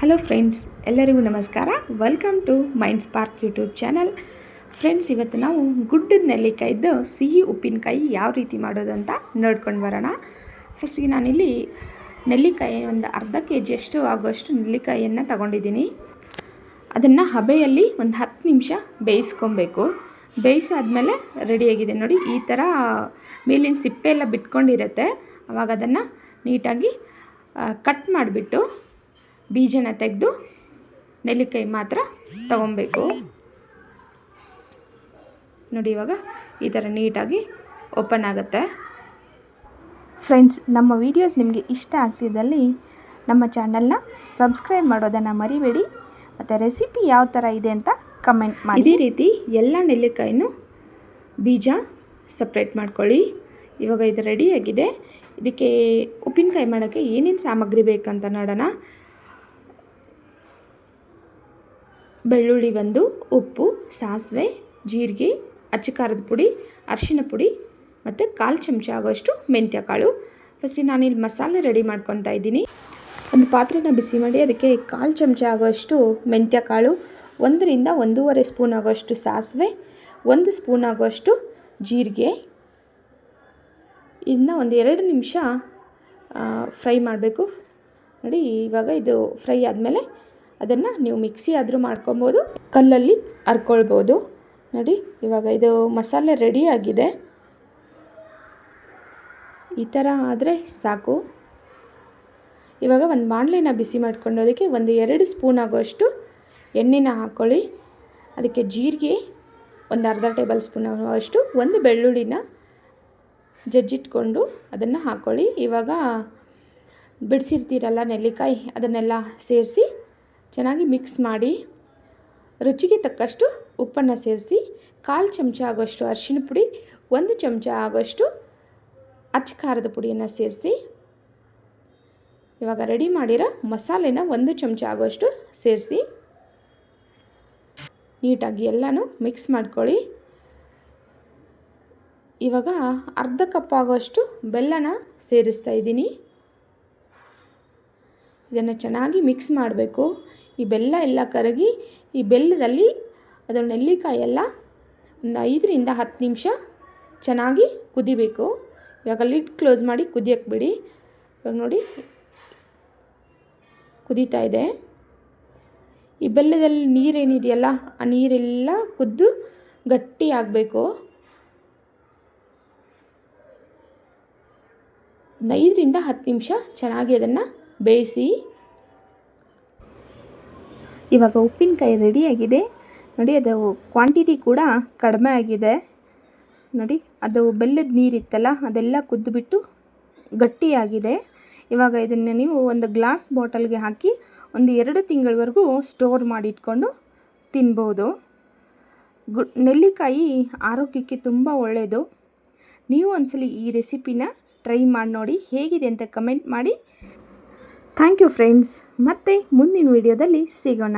Hello friends ಎಲ್ಲರಿಗೂ ನಮಸ್ಕಾರ. Welcome to mind spark YouTube channel friends ಇವತ್ತು ನಾವು ಗುಡ್ಡದ ನೆಲ್ಲಿಕಾಯಿದ್ದು ಸಿಹಿ ಉಪ್ಪಿನಕಾಯಿ ಯಾವ ರೀತಿ ಮಾಡೋದು ಅಂತ ನೋಡ್ಕೊಂಡು ಬರೋಣ. ಫಸ್ಟಿಗೆ ನಾನಿಲ್ಲಿ ನೆಲ್ಲಿಕಾಯಿ ಒಂದು ಅರ್ಧ ಕೆ ಜಿಯಷ್ಟು ಆಗುವಷ್ಟು ನೆಲ್ಲಿಕಾಯಿಯನ್ನು ತಗೊಂಡಿದ್ದೀನಿ. ಅದನ್ನು ಹಬೆಯಲ್ಲಿ ಒಂದು ಹತ್ತು ನಿಮಿಷ ಬೇಯಿಸ್ಕೊಬೇಕು. ಬೇಯಿಸಾದ್ಮೇಲೆ ರೆಡಿಯಾಗಿದೆ ನೋಡಿ, ಈ ಥರ ಮೇಲಿನ ಸಿಪ್ಪೆ ಎಲ್ಲ ಬಿಟ್ಕೊಂಡಿರುತ್ತೆ. ಅವಾಗ ಅದನ್ನು ನೀಟಾಗಿ ಕಟ್ ಮಾಡಿಬಿಟ್ಟು ಬೀಜನ ತೆಗೆದು ನೆಲ್ಲಿಕಾಯಿ ಮಾತ್ರ ತಗೊಬೇಕು. ನೋಡಿ ಇವಾಗ ಈ ಥರ ನೀಟಾಗಿ ಓಪನ್ ಆಗುತ್ತೆ. ಫ್ರೆಂಡ್ಸ್ ನಮ್ಮ ವೀಡಿಯೋಸ್ ನಿಮಗೆ ಇಷ್ಟ ಆಗ್ತಿದ್ದಲ್ಲಿ ನಮ್ಮ ಚಾನಲ್ನ ಸಬ್ಸ್ಕ್ರೈಬ್ ಮಾಡೋದನ್ನು ಮರಿಬೇಡಿ. ಮತ್ತು ರೆಸಿಪಿ ಯಾವ ಥರ ಇದೆ ಅಂತ ಕಮೆಂಟ್ ಮಾಡಿ. ಇದೇ ರೀತಿ ಎಲ್ಲ ನೆಲ್ಲಿಕಾಯಿನೂ ಬೀಜ ಸಪ್ರೇಟ್ ಮಾಡ್ಕೊಳ್ಳಿ. ಇವಾಗ ಇದು ರೆಡಿಯಾಗಿದೆ ಇದಕ್ಕೆ ಉಪ್ಪಿನಕಾಯಿ ಮಾಡೋಕ್ಕೆ ಏನೇನು ಸಾಮಗ್ರಿ ಬೇಕಂತ ನೋಡೋಣ. ಬೆಳ್ಳುಳ್ಳಿ ಒಂದು ಉಪ್ಪು, ಸಾಸಿವೆ, ಜೀರಿಗೆ, ಅಚ್ಚ ಖಾರದ ಪುಡಿ ಅರಿಶಿಣ ಪುಡಿ ಮತ್ತು ಕಾಲು ಚಮಚ ಆಗೋಷ್ಟು ಮೆಂತ್ಯ ಕಾಳು ಫಸ್ಟಿಗೆ ನಾನಿಲ್ಲಿ ಮಸಾಲೆ ರೆಡಿ ಮಾಡ್ಕೊತಾ ಇದ್ದೀನಿ. ಒಂದು ಪಾತ್ರೆನ ಬಿಸಿ ಮಾಡಿ ಅದಕ್ಕೆ ಕಾಲು ಚಮಚ ಆಗೋಷ್ಟು ಮೆಂತ್ಯ ಕಾಳು ಒಂದರಿಂದ ಒಂದೂವರೆ ಸ್ಪೂನ್ ಆಗೋಷ್ಟು ಸಾಸಿವೆ, ಒಂದು ಸ್ಪೂನ್ ಆಗೋಷ್ಟು ಜೀರಿಗೆ ಇದನ್ನ ಒಂದು ಎರಡು ನಿಮಿಷ ಫ್ರೈ ಮಾಡಬೇಕು. ನೋಡಿ, ಇವಾಗ ಇದು ಫ್ರೈ ಆದಮೇಲೆ ಅದನ್ನು ನೀವು ಮಿಕ್ಸಿ ಆದರೂ ಮಾಡ್ಕೊಬೋದು, ಕಲ್ಲಲ್ಲಿ ಹರ್ಕೊಳ್ಬೋದು ನೋಡಿ, ಇವಾಗ ಇದು ಮಸಾಲೆ ರೆಡಿ ಆಗಿದೆ. ಈ ಥರ ಆದರೆ ಸಾಕು. ಇವಾಗ ಒಂದು ಬಾಣಲೆನ ಬಿಸಿ ಮಾಡ್ಕೊಂಡು ಅದಕ್ಕೆ ಒಂದು ಎರಡು ಸ್ಪೂನ್ ಆಗೋಷ್ಟು ಎಣ್ಣೆನ ಹಾಕ್ಕೊಳ್ಳಿ ಅದಕ್ಕೆ ಜೀರಿಗೆ ಒಂದು ಅರ್ಧ ಟೇಬಲ್ ಸ್ಪೂನ್ ಅಷ್ಟು ಒಂದು ಬೆಳ್ಳುಳ್ಳಿನ ಜಜ್ಜಿಟ್ಕೊಂಡು ಅದನ್ನು ಹಾಕ್ಕೊಳ್ಳಿ ಇವಾಗ ಬಿಡಿಸಿರ್ತೀರಲ್ಲ ನೆಲ್ಲಿಕಾಯಿ, ಅದನ್ನೆಲ್ಲ ಸೇರಿಸಿ ಚೆನ್ನಾಗಿ ಮಿಕ್ಸ್ ಮಾಡಿ ರುಚಿಗೆ ತಕ್ಕಷ್ಟು ಉಪ್ಪನ್ನು ಸೇರಿಸಿ ಕಾಲು ಚಮಚ ಆಗೋಷ್ಟು ಅರಿಶಿಣ ಪುಡಿ, ಒಂದು ಚಮಚ ಆಗೋಷ್ಟು ಅಚ್ಚ ಖಾರದ ಪುಡಿಯನ್ನು ಸೇರಿಸಿ ಇವಾಗ ರೆಡಿ ಮಾಡಿರೋ ಮಸಾಲೆನ ಒಂದು ಚಮಚ ಆಗೋಷ್ಟು ಸೇರಿಸಿ ನೀಟಾಗಿ ಎಲ್ಲನೂ ಮಿಕ್ಸ್ ಮಾಡ್ಕೊಳ್ಳಿ. ಇವಾಗ ಅರ್ಧ ಕಪ್ ಆಗೋಷ್ಟು ಬೆಲ್ಲನ ಸೇರಿಸ್ತಾ ಇದ್ದೀನಿ. ಇದನ್ನು ಚೆನ್ನಾಗಿ ಮಿಕ್ಸ್ ಮಾಡಬೇಕು. ಈ ಬೆಲ್ಲ ಎಲ್ಲ ಕರಗಿ ಈ ಬೆಲ್ಲದಲ್ಲಿ ಅದರ ನೆಲ್ಲಿಕಾಯಿ ಎಲ್ಲ ಒಂದು ಐದರಿಂದ ಹತ್ತು ನಿಮಿಷ ಚೆನ್ನಾಗಿ ಕುದಿಬೇಕು. ಇವಾಗ ಲಿಡ್ ಕ್ಲೋಸ್ ಮಾಡಿ ಕುದಿಯಕ್ಕೆ ಬಿಡಿ. ಇವಾಗ ನೋಡಿ ಕುದೀತಾ ಇದೆ. ಈ ಬೆಲ್ಲದಲ್ಲಿ ನೀರೇನಿದೆಯಲ್ಲ, ಆ ನೀರೆಲ್ಲ ಕುದ್ದು ಗಟ್ಟಿ ಆಗಬೇಕು. ಒಂದು ಐದರಿಂದ ಹತ್ತು ನಿಮಿಷ ಚೆನ್ನಾಗಿ ಅದನ್ನು ಬೇಯಿಸಿ ಇವಾಗ ಉಪ್ಪಿನಕಾಯಿ ರೆಡಿಯಾಗಿದೆ ನೋಡಿ, ಅದು ಕ್ವಾಂಟಿಟಿ ಕೂಡ ಕಡಿಮೆ ಆಗಿದೆ. ನೋಡಿ, ಅದು ಬೆಲ್ಲದ ನೀರಿತ್ತಲ್ಲ ಅದೆಲ್ಲ ಕುದ್ದುಬಿಟ್ಟು ಗಟ್ಟಿಯಾಗಿದೆ. ಇವಾಗ ಇದನ್ನು ನೀವು ಒಂದು ಗ್ಲಾಸ್ ಬಾಟಲ್ಗೆ ಹಾಕಿ ಒಂದು ಎರಡು ತಿಂಗಳವರೆಗೂ ಸ್ಟೋರ್ ಮಾಡಿಟ್ಕೊಂಡು ತಿನ್ಬೋದು. ಗು, ನೆಲ್ಲಿಕಾಯಿ ಆರೋಗ್ಯಕ್ಕೆ ತುಂಬ ಒಳ್ಳೆಯದು ನೀವು ಒಂದ್ಸಲಿ ಈ ರೆಸಿಪಿನ ಟ್ರೈ ಮಾಡಿ ನೋಡಿ, ಹೇಗಿದೆ ಅಂತ ಕಮೆಂಟ್ ಮಾಡಿ. ಥ್ಯಾಂಕ್ ಯು ಫ್ರೆಂಡ್ಸ್ ಮತ್ತೆ ಮುಂದಿನ ವಿಡಿಯೋದಲ್ಲಿ ಸಿಗೋಣ.